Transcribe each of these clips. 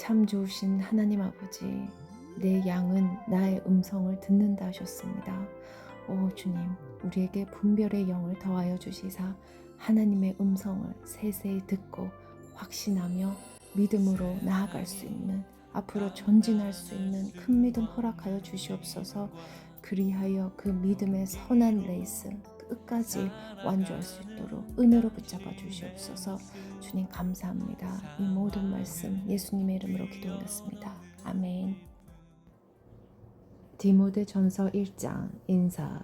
참 좋으신 하나님 아버지, 내 양은 나의 음성을 듣는다 하셨습니다. 오 주님, 우리에게 분별의 영을 더하여 주시사 하나님의 음성을 세세히 듣고 확신하며 믿음으로 나아갈 수 있는 앞으로 전진할 수 있는 큰 믿음 허락하여 주시옵소서. 그리하여 그 믿음의 선한 레이스 끝까지 완주할 수 있도록 은혜로 붙잡아 주시옵소서. 주님 감사합니다. 이 모든 말씀 예수님의 이름으로 기도 올렸습니다. 아멘. 디모데 전서 1장 인사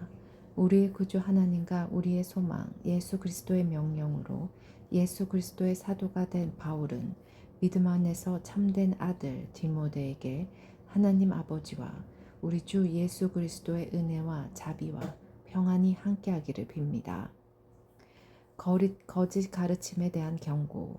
우리의 구주 하나님과 우리의 소망 예수 그리스도의 명령으로 예수 그리스도의 사도가 된 바울은 믿음 안에서 참된 아들 디모데에게 하나님 아버지와 우리 주 예수 그리스도의 은혜와 자비와 평안이 함께하기를 빕니다. 거짓 가르침에 대한 경고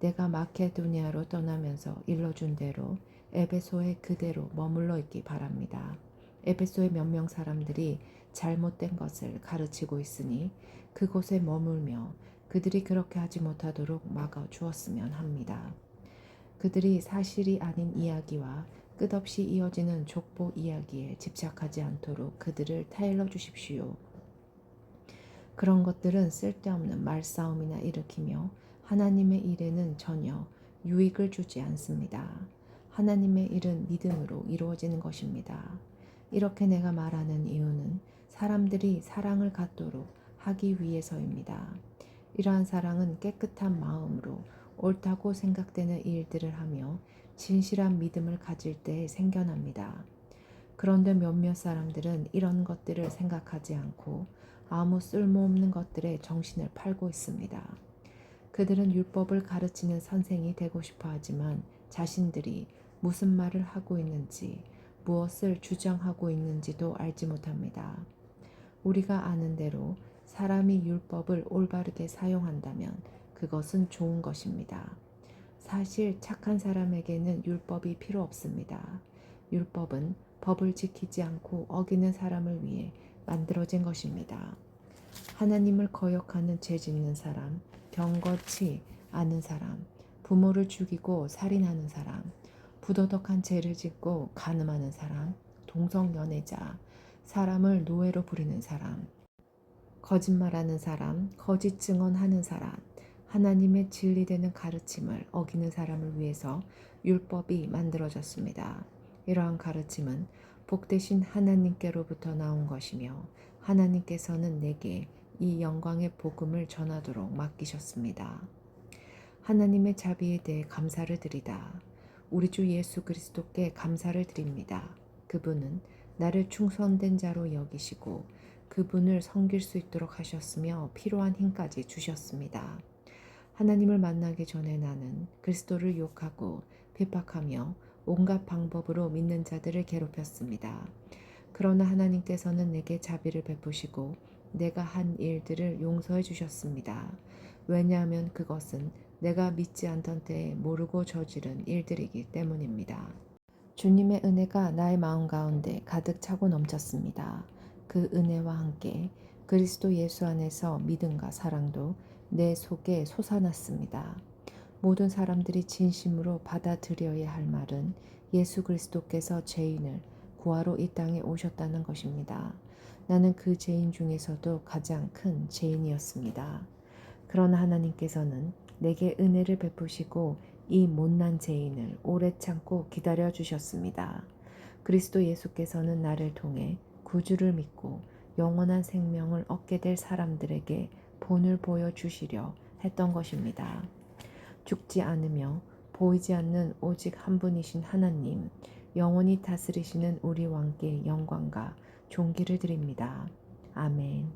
내가 마케도니아로 떠나면서 일러준 대로 에베소에 그대로 머물러 있기 바랍니다. 에베소의 몇 명 사람들이 잘못된 것을 가르치고 있으니 그곳에 머물며 그들이 그렇게 하지 못하도록 막아 주었으면 합니다. 그들이 사실이 아닌 이야기와 끝없이 이어지는 족보 이야기에 집착하지 않도록 그들을 타일러 주십시오. 그런 것들은 쓸데없는 말싸움이나 일으키며 하나님의 일에는 전혀 유익을 주지 않습니다. 하나님의 일은 믿음으로 이루어지는 것입니다. 이렇게 내가 말하는 이유는 사람들이 사랑을 갖도록 하기 위해서입니다. 이러한 사랑은 깨끗한 마음으로 옳다고 생각되는 일들을 하며 진실한 믿음을 가질 때 생겨납니다. 그런데 몇몇 사람들은 이런 것들을 생각하지 않고 아무 쓸모없는 것들에 정신을 팔고 있습니다. 그들은 율법을 가르치는 선생이 되고 싶어 하지만 자신들이 무슨 말을 하고 있는지 무엇을 주장하고 있는지도 알지 못합니다. 우리가 아는 대로 사람이 율법을 올바르게 사용한다면 그것은 좋은 것입니다. 사실 착한 사람에게는 율법이 필요 없습니다. 율법은 법을 지키지 않고 어기는 사람을 위해 만들어진 것입니다. 하나님을 거역하는 죄 짓는 사람, 경거치 않은 사람, 부모를 죽이고 살인하는 사람, 부도덕한 죄를 짓고 간음하는 사람, 동성연애자, 사람을 노예로 부리는 사람, 거짓말하는 사람, 거짓 증언하는 사람, 하나님의 진리 되는 가르침을 어기는 사람을 위해서 율법이 만들어졌습니다. 이러한 가르침은 복되신 하나님께로부터 나온 것이며 하나님께서는 내게 이 영광의 복음을 전하도록 맡기셨습니다. 하나님의 자비에 대해 감사를 드리다. 우리 주 예수 그리스도께 감사를 드립니다. 그분은 나를 충성된 자로 여기시고 그분을 섬길 수 있도록 하셨으며 필요한 힘까지 주셨습니다. 하나님을 만나기 전에 나는 그리스도를 욕하고 비박하며 온갖 방법으로 믿는 자들을 괴롭혔습니다. 그러나 하나님께서는 내게 자비를 베푸시고 내가 한 일들을 용서해 주셨습니다. 왜냐하면 그것은 내가 믿지 않던 때에 모르고 저지른 일들이기 때문입니다. 주님의 은혜가 나의 마음 가운데 가득 차고 넘쳤습니다. 그 은혜와 함께 그리스도 예수 안에서 믿음과 사랑도 내 속에 솟아났습니다. 모든 사람들이 진심으로 받아들여야 할 말은 예수 그리스도께서 죄인을 구하러 이 땅에 오셨다는 것입니다. 나는 그 죄인 중에서도 가장 큰 죄인이었습니다. 그러나 하나님께서는 내게 은혜를 베푸시고 이 못난 죄인을 오래 참고 기다려 주셨습니다. 그리스도 예수께서는 나를 통해 구주를 믿고 영원한 생명을 얻게 될 사람들에게 본을 보여주시려 했던 것입니다. 죽지 않으며 보이지 않는 오직 한 분이신 하나님, 영원히 다스리시는 우리 왕께 영광과 존귀를 드립니다. 아멘.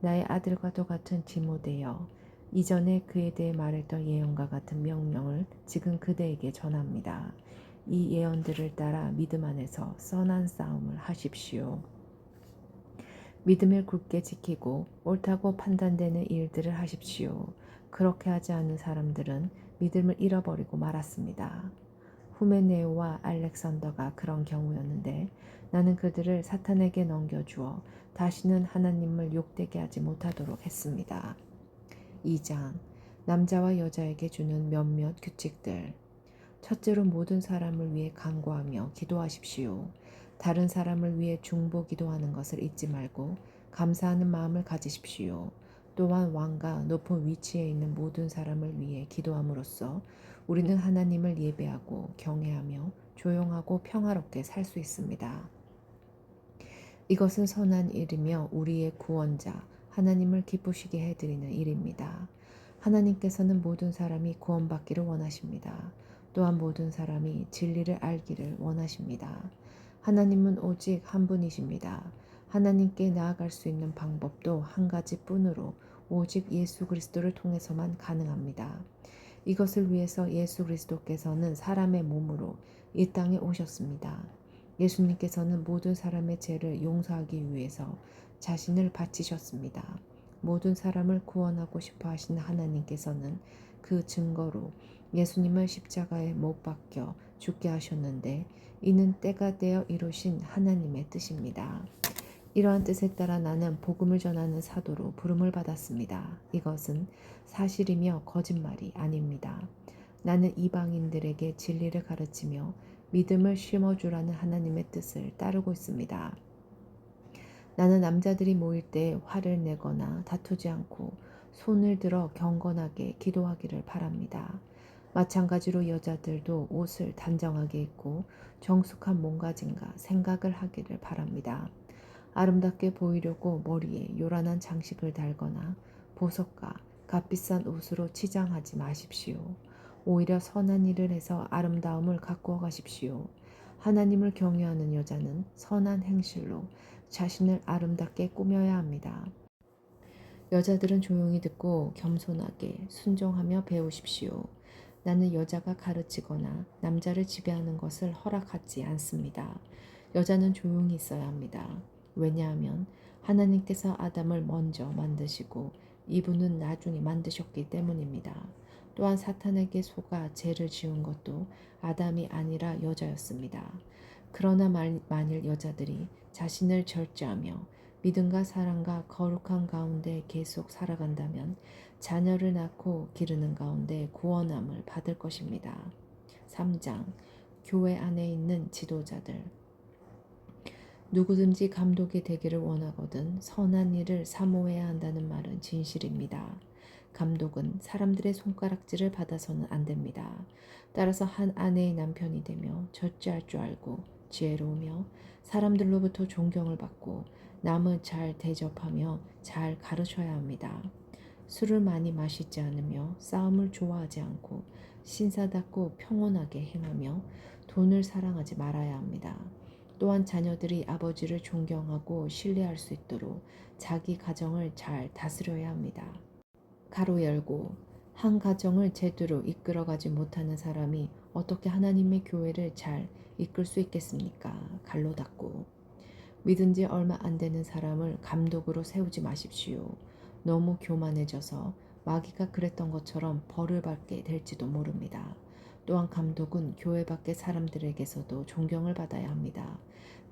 나의 아들과도 같은 디모데여, 이전에 그에 대해 말했던 예언과 같은 명령을 지금 그대에게 전합니다. 이 예언들을 따라 믿음 안에서 선한 싸움을 하십시오. 믿음을 굳게 지키고 옳다고 판단되는 일들을 하십시오. 그렇게 하지 않는 사람들은 믿음을 잃어버리고 말았습니다. 후메네오와 알렉산더가 그런 경우였는데 나는 그들을 사탄에게 넘겨주어 다시는 하나님을 욕되게 하지 못하도록 했습니다. 2장 남자와 여자에게 주는 몇몇 규칙들 첫째로 모든 사람을 위해 간구하며 기도하십시오. 다른 사람을 위해 중보 기도하는 것을 잊지 말고 감사하는 마음을 가지십시오. 또한 왕과 높은 위치에 있는 모든 사람을 위해 기도함으로써 우리는 하나님을 예배하고 경외하며 조용하고 평화롭게 살 수 있습니다. 이것은 선한 일이며 우리의 구원자 하나님을 기쁘시게 해드리는 일입니다. 하나님께서는 모든 사람이 구원받기를 원하십니다. 또한 모든 사람이 진리를 알기를 원하십니다. 하나님은 오직 한 분이십니다. 하나님께 나아갈 수 있는 방법도 한 가지 뿐으로 오직 예수 그리스도를 통해서만 가능합니다. 이것을 위해서 예수 그리스도께서는 사람의 몸으로 이 땅에 오셨습니다. 예수님께서는 모든 사람의 죄를 용서하기 위해서 자신을 바치셨습니다. 모든 사람을 구원하고 싶어 하신 하나님께서는 그 증거로 예수님을 십자가에 못 박혀 죽게 하셨는데 이는 때가 되어 이루신 하나님의 뜻입니다. 이러한 뜻에 따라 나는 복음을 전하는 사도로 부름을 받았습니다. 이것은 사실이며 거짓말이 아닙니다. 나는 이방인들에게 진리를 가르치며 믿음을 심어주라는 하나님의 뜻을 따르고 있습니다. 나는 남자들이 모일 때 화를 내거나 다투지 않고 손을 들어 경건하게 기도하기를 바랍니다. 마찬가지로 여자들도 옷을 단정하게 입고 정숙한 몸가짐과 생각을 하기를 바랍니다. 아름답게 보이려고 머리에 요란한 장식을 달거나 보석과 값비싼 옷으로 치장하지 마십시오. 오히려 선한 일을 해서 아름다움을 가꾸어 가십시오. 하나님을 경외하는 여자는 선한 행실로 자신을 아름답게 꾸며야 합니다. 여자들은 조용히 듣고 겸손하게 순종하며 배우십시오. 나는 여자가 가르치거나 남자를 지배하는 것을 허락하지 않습니다. 여자는 조용히 있어야 합니다. 왜냐하면 하나님께서 아담을 먼저 만드시고 이분은 나중에 만드셨기 때문입니다. 또한 사탄에게 속아 죄를 지은 것도 아담이 아니라 여자였습니다. 그러나 만일 여자들이 자신을 절제하며 믿음과 사랑과 거룩한 가운데 계속 살아간다면 자녀를 낳고 기르는 가운데 구원함을 받을 것입니다. 3장 교회 안에 있는 지도자들 누구든지 감독이 되기를 원하거든 선한 일을 사모해야 한다는 말은 진실입니다. 감독은 사람들의 손가락질을 받아서는 안 됩니다. 따라서 한 아내의 남편이 되며 절제할 줄 알고 지혜로우며 사람들로부터 존경을 받고 남을 잘 대접하며 잘 가르쳐야 합니다. 술을 많이 마시지 않으며 싸움을 좋아하지 않고 신사답고 평온하게 행하며 돈을 사랑하지 말아야 합니다. 또한 자녀들이 아버지를 존경하고 신뢰할 수 있도록 자기 가정을 잘 다스려야 합니다. 가로 열고 한 가정을 제대로 이끌어가지 못하는 사람이 어떻게 하나님의 교회를 잘 이끌 수 있겠습니까? 갈로 닫고 믿은 지 얼마 안 되는 사람을 감독으로 세우지 마십시오. 너무 교만해져서 마귀가 그랬던 것처럼 벌을 받게 될지도 모릅니다. 또한 감독은 교회 밖의 사람들에게서도 존경을 받아야 합니다.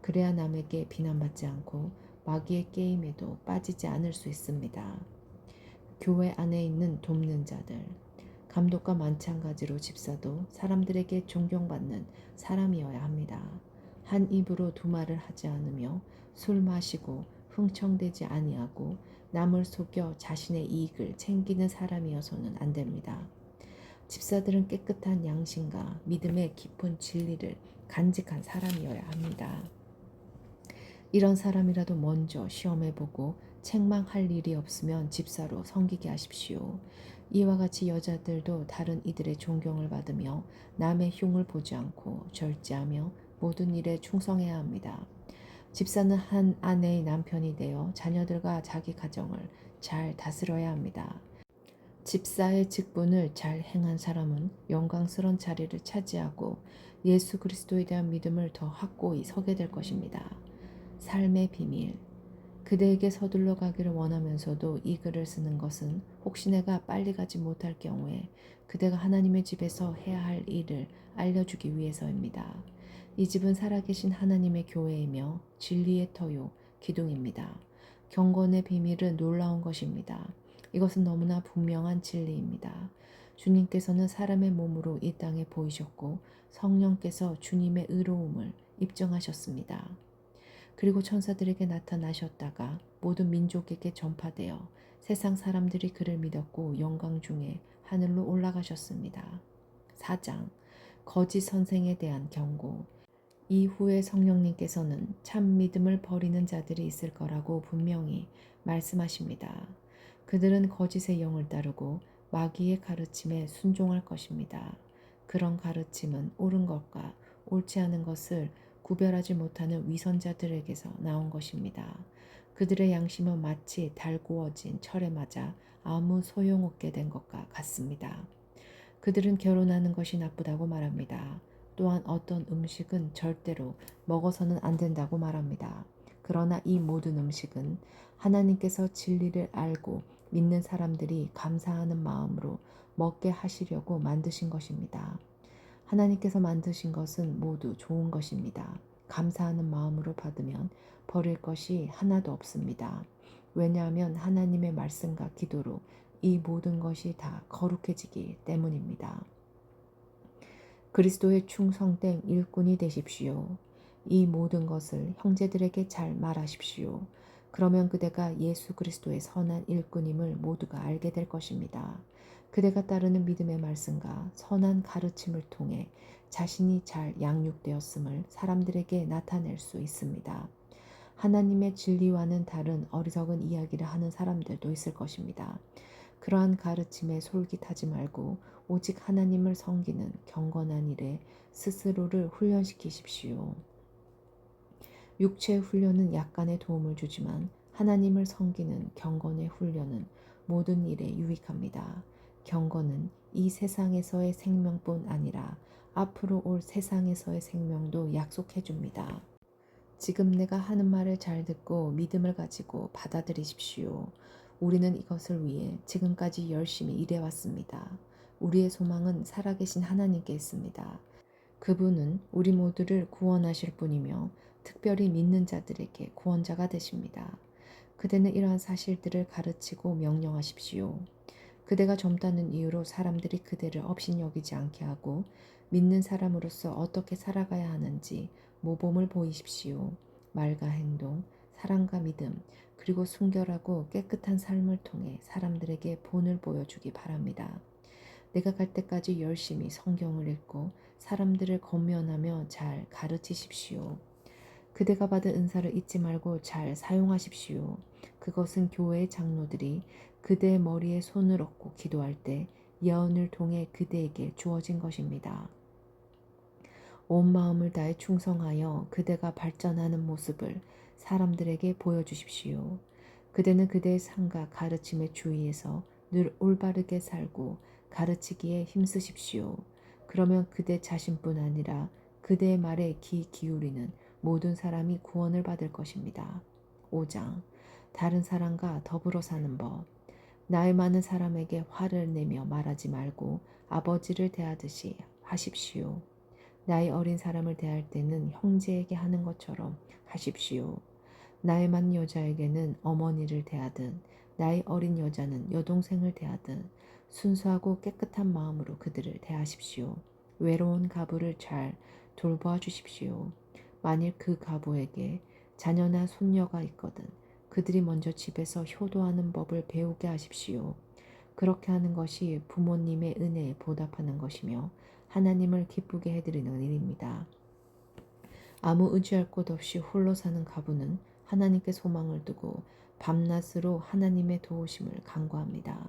그래야 남에게 비난받지 않고 마귀의 게임에도 빠지지 않을 수 있습니다. 교회 안에 있는 돕는 자들, 감독과 마찬가지로 집사도 사람들에게 존경받는 사람이어야 합니다. 한 입으로 두 말을 하지 않으며 술 마시고 흥청대지 아니하고 남을 속여 자신의 이익을 챙기는 사람이어서는 안 됩니다. 집사들은 깨끗한 양심과 믿음의 깊은 진리를 간직한 사람이어야 합니다. 이런 사람이라도 먼저 시험해보고 책망할 일이 없으면 집사로 섬기게 하십시오. 이와 같이 여자들도 다른 이들의 존경을 받으며 남의 흉을 보지 않고 절제하며 모든 일에 충성해야 합니다. 집사는 한 아내의 남편이 되어 자녀들과 자기 가정을 잘 다스려야 합니다. 집사의 직분을 잘 행한 사람은 영광스러운 자리를 차지하고 예수 그리스도에 대한 믿음을 더 확고히 서게 될 것입니다. 삶의 비밀. 그대에게 서둘러 가기를 원하면서도 이 글을 쓰는 것은 혹시 내가 빨리 가지 못할 경우에 그대가 하나님의 집에서 해야 할 일을 알려주기 위해서입니다. 이 집은 살아계신 하나님의 교회이며 진리의 터요, 기둥입니다. 경건의 비밀은 놀라운 것입니다. 이것은 너무나 분명한 진리입니다. 주님께서는 사람의 몸으로 이 땅에 보이셨고 성령께서 주님의 의로움을 입증하셨습니다. 그리고 천사들에게 나타나셨다가 모든 민족에게 전파되어 세상 사람들이 그를 믿었고 영광 중에 하늘로 올라가셨습니다. 4장 거짓 선생에 대한 경고 이후에 성령님께서는 참 믿음을 버리는 자들이 있을 거라고 분명히 말씀하십니다. 그들은 거짓의 영을 따르고 마귀의 가르침에 순종할 것입니다. 그런 가르침은 옳은 것과 옳지 않은 것을 구별하지 못하는 위선자들에게서 나온 것입니다. 그들의 양심은 마치 달 구워진 철에 맞아 아무 소용없게 된 것과 같습니다. 그들은 결혼하는 것이 나쁘다고 말합니다. 또한 어떤 음식은 절대로 먹어서는 안 된다고 말합니다. 그러나 이 모든 음식은 하나님께서 진리를 알고 믿는 사람들이 감사하는 마음으로 먹게 하시려고 만드신 것입니다. 하나님께서 만드신 것은 모두 좋은 것입니다. 감사하는 마음으로 받으면 버릴 것이 하나도 없습니다. 왜냐하면 하나님의 말씀과 기도로 이 모든 것이 다 거룩해지기 때문입니다. 그리스도의 충성된 일꾼이 되십시오. 이 모든 것을 형제들에게 잘 말하십시오. 그러면 그대가 예수 그리스도의 선한 일꾼임을 모두가 알게 될 것입니다. 그대가 따르는 믿음의 말씀과 선한 가르침을 통해 자신이 잘 양육되었음을 사람들에게 나타낼 수 있습니다. 하나님의 진리와는 다른 어리석은 이야기를 하는 사람들도 있을 것입니다. 그러한 가르침에 솔깃하지 말고 오직 하나님을 섬기는 경건한 일에 스스로를 훈련시키십시오. 육체의 훈련은 약간의 도움을 주지만 하나님을 섬기는 경건의 훈련은 모든 일에 유익합니다. 경건은 이 세상에서의 생명뿐 아니라 앞으로 올 세상에서의 생명도 약속해 줍니다. 지금 내가 하는 말을 잘 듣고 믿음을 가지고 받아들이십시오. 우리는 이것을 위해 지금까지 열심히 일해왔습니다. 우리의 소망은 살아계신 하나님께 있습니다. 그분은 우리 모두를 구원하실 분이며 특별히 믿는 자들에게 구원자가 되십니다. 그대는 이러한 사실들을 가르치고 명령하십시오. 그대가 젊다는 이유로 사람들이 그대를 업신여기지 않게 하고 믿는 사람으로서 어떻게 살아가야 하는지 모범을 보이십시오. 말과 행동, 사랑과 믿음, 그리고 순결하고 깨끗한 삶을 통해 사람들에게 본을 보여주기 바랍니다. 내가 갈 때까지 열심히 성경을 읽고 사람들을 권면하며 잘 가르치십시오. 그대가 받은 은사를 잊지 말고 잘 사용하십시오. 그것은 교회의 장로들이 그대의 머리에 손을 얹고 기도할 때 예언을 통해 그대에게 주어진 것입니다. 온 마음을 다해 충성하여 그대가 발전하는 모습을 사람들에게 보여주십시오. 그대는 그대의 삶과 가르침에 주의해서 늘 올바르게 살고 가르치기에 힘쓰십시오. 그러면 그대 자신뿐 아니라 그대의 말에 귀 기울이는 모든 사람이 구원을 받을 것입니다. 5장 다른 사람과 더불어 사는 법 나이 많은 사람에게 화를 내며 말하지 말고 아버지를 대하듯이 하십시오. 나이 어린 사람을 대할 때는 형제에게 하는 것처럼 하십시오. 나이 많은 여자에게는 어머니를 대하듯 나이 어린 여자는 여동생을 대하듯 순수하고 깨끗한 마음으로 그들을 대하십시오. 외로운 가부를 잘 돌보아 주십시오. 만일 그 가부에게 자녀나 손녀가 있거든 그들이 먼저 집에서 효도하는 법을 배우게 하십시오. 그렇게 하는 것이 부모님의 은혜에 보답하는 것이며 하나님을 기쁘게 해드리는 일입니다. 아무 의지할 곳 없이 홀로 사는 가부는 하나님께 소망을 두고 밤낮으로 하나님의 도우심을 간구합니다.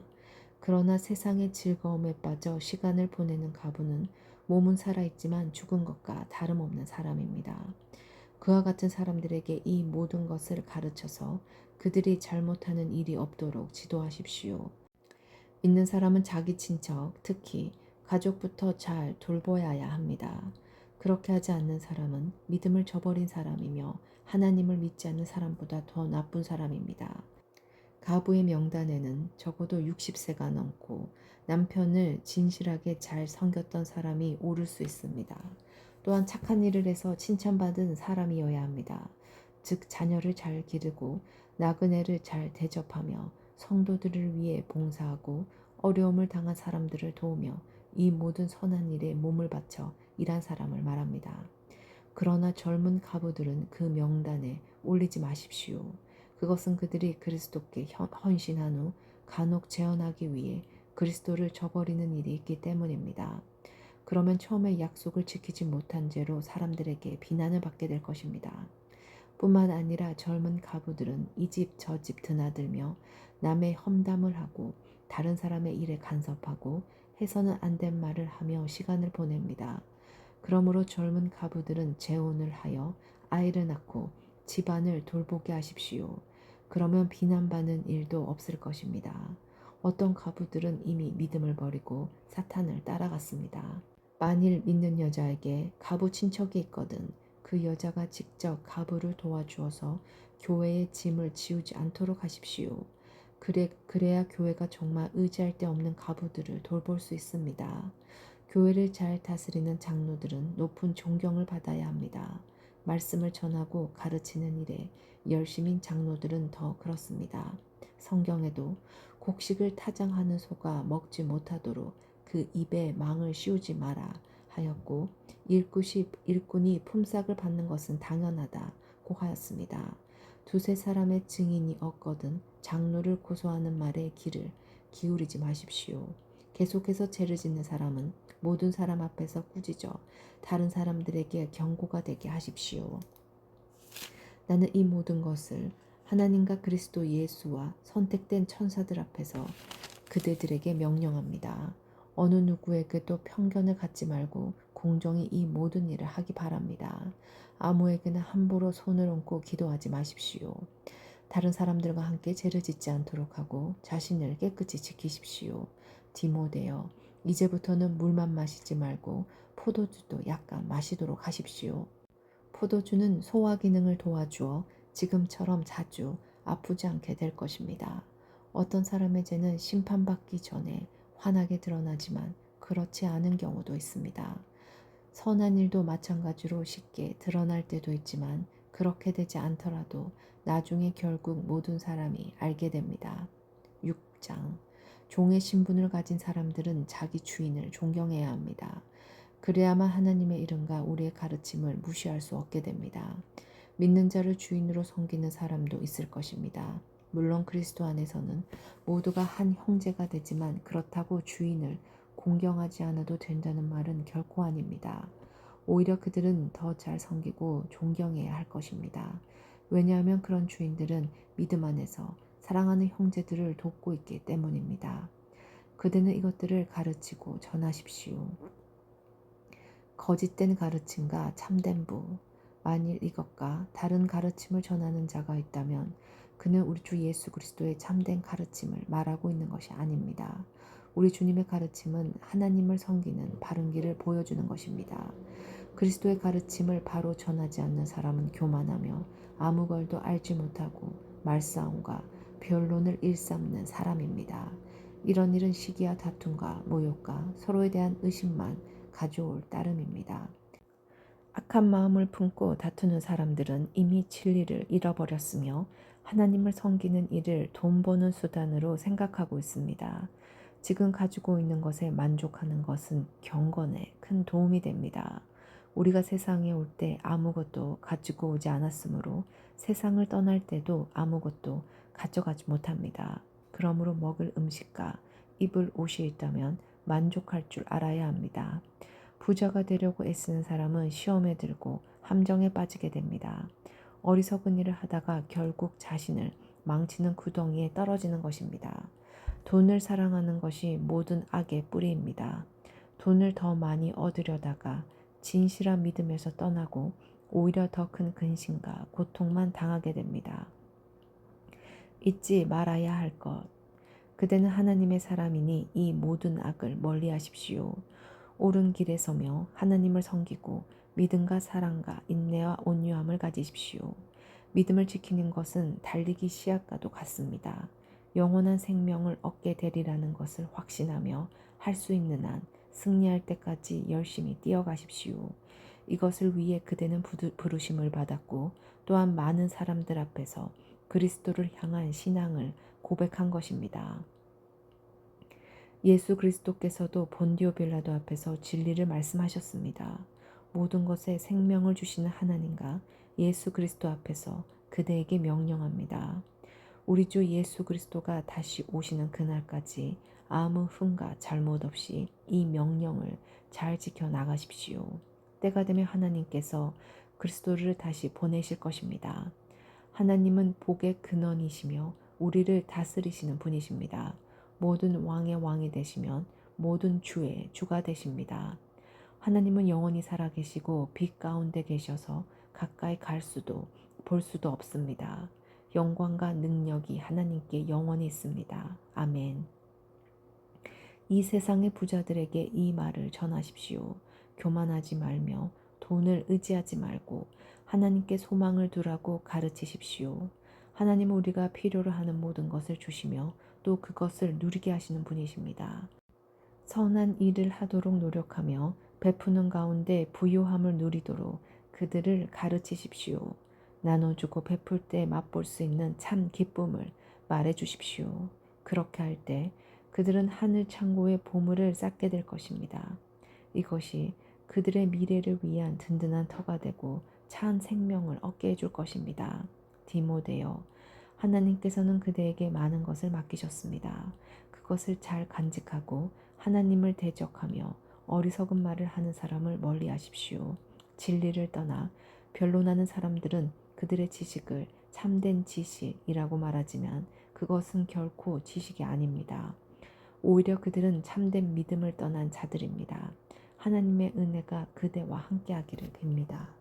그러나 세상의 즐거움에 빠져 시간을 보내는 가부는 몸은 살아있지만 죽은 것과 다름없는 사람입니다. 그와 같은 사람들에게 이 모든 것을 가르쳐서 그들이 잘못하는 일이 없도록 지도하십시오. 믿는 사람은 자기 친척, 특히 가족부터 잘 돌보아야 합니다. 그렇게 하지 않는 사람은 믿음을 저버린 사람이며 하나님을 믿지 않는 사람보다 더 나쁜 사람입니다. 가부의 명단에는 적어도 60세가 넘고 남편을 진실하게 잘 섬겼던 사람이 오를 수 있습니다. 또한 착한 일을 해서 칭찬받은 사람이어야 합니다. 즉 자녀를 잘 기르고 나그네를 잘 대접하며 성도들을 위해 봉사하고 어려움을 당한 사람들을 도우며 이 모든 선한 일에 몸을 바쳐 일한 사람을 말합니다. 그러나 젊은 가부들은 그 명단에 올리지 마십시오. 그것은 그들이 그리스도께 헌- 헌신한 후 간혹 재현하기 위해 그리스도를 저버리는 일이 있기 때문입니다. 그러면 처음에 약속을 지키지 못한 죄로 사람들에게 비난을 받게 될 것입니다. 뿐만 아니라 젊은 가부들은 이 집 저 집 드나들며 남의 험담을 하고 다른 사람의 일에 간섭하고 해서는 안 된 말을 하며 시간을 보냅니다. 그러므로 젊은 가부들은 재혼을 하여 아이를 낳고 집안을 돌보게 하십시오. 그러면 비난받는 일도 없을 것입니다. 어떤 가부들은 이미 믿음을 버리고 사탄을 따라갔습니다. 만일 믿는 여자에게 가부 친척이 있거든 그 여자가 직접 가부를 도와주어서 교회의 짐을 지우지 않도록 하십시오. 그래, 그래야 교회가 정말 의지할 데 없는 가부들을 돌볼 수 있습니다. 교회를 잘 다스리는 장로들은 높은 존경을 받아야 합니다. 말씀을 전하고 가르치는 일에 열심인 장로들은 더 그렇습니다. 성경에도 곡식을 타장하는 소가 먹지 못하도록 그 입에 망을 씌우지 마라 하였고 일꾼이, 일꾼이 품삯을 받는 것은 당연하다고 하였습니다. 두세 사람의 증인이 없거든 장로를 고소하는 말에 귀를 기울이지 마십시오. 계속해서 죄를 짓는 사람은 모든 사람 앞에서 꾸짖어 다른 사람들에게 경고가 되게 하십시오. 나는 이 모든 것을 하나님과 그리스도 예수와 선택된 천사들 앞에서 그대들에게 명령합니다. 어느 누구에게도 편견을 갖지 말고 공정히 이 모든 일을 하기 바랍니다. 아무에게나 함부로 손을 얹고 기도하지 마십시오. 다른 사람들과 함께 죄를 짓지 않도록 하고 자신을 깨끗이 지키십시오. 디모데여, 이제부터는 물만 마시지 말고 포도주도 약간 마시도록 하십시오. 포도주는 소화 기능을 도와주어 지금처럼 자주 아프지 않게 될 것입니다. 어떤 사람의 죄는 심판받기 전에 환하게 드러나지만 그렇지 않은 경우도 있습니다. 선한 일도 마찬가지로 쉽게 드러날 때도 있지만 그렇게 되지 않더라도 나중에 결국 모든 사람이 알게 됩니다. 6장 종의 신분을 가진 사람들은 자기 주인을 존경해야 합니다. 그래야만 하나님의 이름과 우리의 가르침을 무시할 수 없게 됩니다. 믿는 자를 주인으로 섬기는 사람도 있을 것입니다. 물론 그리스도 안에서는 모두가 한 형제가 되지만 그렇다고 주인을 공경하지 않아도 된다는 말은 결코 아닙니다. 오히려 그들은 더 잘 섬기고 존경해야 할 것입니다. 왜냐하면 그런 주인들은 믿음 안에서 사랑하는 형제들을 돕고 있기 때문입니다. 그대는 이것들을 가르치고 전하십시오. 거짓된 가르침과 참된 부. 만일 이것과 다른 가르침을 전하는 자가 있다면 그는 우리 주 예수 그리스도의 참된 가르침을 말하고 있는 것이 아닙니다. 우리 주님의 가르침은 하나님을 섬기는 바른 길을 보여주는 것입니다. 그리스도의 가르침을 바로 전하지 않는 사람은 교만하며 아무 걸도 알지 못하고 말싸움과 변론을 일삼는 사람입니다. 이런 일은 시기와 다툼과 모욕과 서로에 대한 의심만 가져올 따름입니다. 악한 마음을 품고 다투는 사람들은 이미 진리를 잃어버렸으며 하나님을 섬기는 일을 돈 버는 수단으로 생각하고 있습니다. 지금 가지고 있는 것에 만족하는 것은 경건에 큰 도움이 됩니다. 우리가 세상에 올 때 아무것도 가지고 오지 않았으므로 세상을 떠날 때도 아무것도 가져가지 못합니다. 그러므로 먹을 음식과 입을 옷이 있다면 만족할 줄 알아야 합니다. 부자가 되려고 애쓰는 사람은 시험에 들고 함정에 빠지게 됩니다. 어리석은 일을 하다가 결국 자신을 망치는 구덩이에 떨어지는 것입니다. 돈을 사랑하는 것이 모든 악의 뿌리입니다. 돈을 더 많이 얻으려다가 진실한 믿음에서 떠나고 오히려 더 큰 근심과 고통만 당하게 됩니다. 잊지 말아야 할 것. 그대는 하나님의 사람이니 이 모든 악을 멀리 하십시오. 옳은 길에 서며 하나님을 섬기고 믿음과 사랑과 인내와 온유함을 가지십시오. 믿음을 지키는 것은 달리기 시합과도 같습니다. 영원한 생명을 얻게 되리라는 것을 확신하며 할 수 있는 한 승리할 때까지 열심히 뛰어가십시오. 이것을 위해 그대는 부르심을 받았고 또한 많은 사람들 앞에서 그리스도를 향한 신앙을 고백한 것입니다. 예수 그리스도께서도 본디오 빌라도 앞에서 진리를 말씀하셨습니다. 모든 것에 생명을 주시는 하나님과 예수 그리스도 앞에서 그대에게 명령합니다. 우리 주 예수 그리스도가 다시 오시는 그날까지 아무 흠과 잘못 없이 이 명령을 잘 지켜 나가십시오. 때가 되면 하나님께서 그리스도를 다시 보내실 것입니다. 하나님은 복의 근원이시며 우리를 다스리시는 분이십니다. 모든 왕의 왕이 되시면 모든 주의 주가 되십니다. 하나님은 영원히 살아계시고 빛 가운데 계셔서 가까이 갈 수도 볼 수도 없습니다. 영광과 능력이 하나님께 영원히 있습니다. 아멘. 이 세상의 부자들에게 이 말을 전하십시오. 교만하지 말며 돈을 의지하지 말고 하나님께 소망을 두라고 가르치십시오. 하나님은 우리가 필요로 하는 모든 것을 주시며 또 그것을 누리게 하시는 분이십니다. 선한 일을 하도록 노력하며 베푸는 가운데 부요함을 누리도록 그들을 가르치십시오. 나눠주고 베풀 때 맛볼 수 있는 참 기쁨을 말해 주십시오. 그렇게 할 때 그들은 하늘 창고에 보물을 쌓게 될 것입니다. 이것이 그들의 미래를 위한 든든한 터가 되고 차한 생명을 얻게 해줄 것입니다. 디모데여, 하나님께서는 그대에게 많은 것을 맡기셨습니다. 그것을 잘 간직하고 하나님을 대적하며 어리석은 말을 하는 사람을 멀리 하십시오. 진리를 떠나 변론하는 사람들은 그들의 지식을 참된 지식이라고 말하지만 그것은 결코 지식이 아닙니다. 오히려 그들은 참된 믿음을 떠난 자들입니다. 하나님의 은혜가 그대와 함께하기를 빕니다.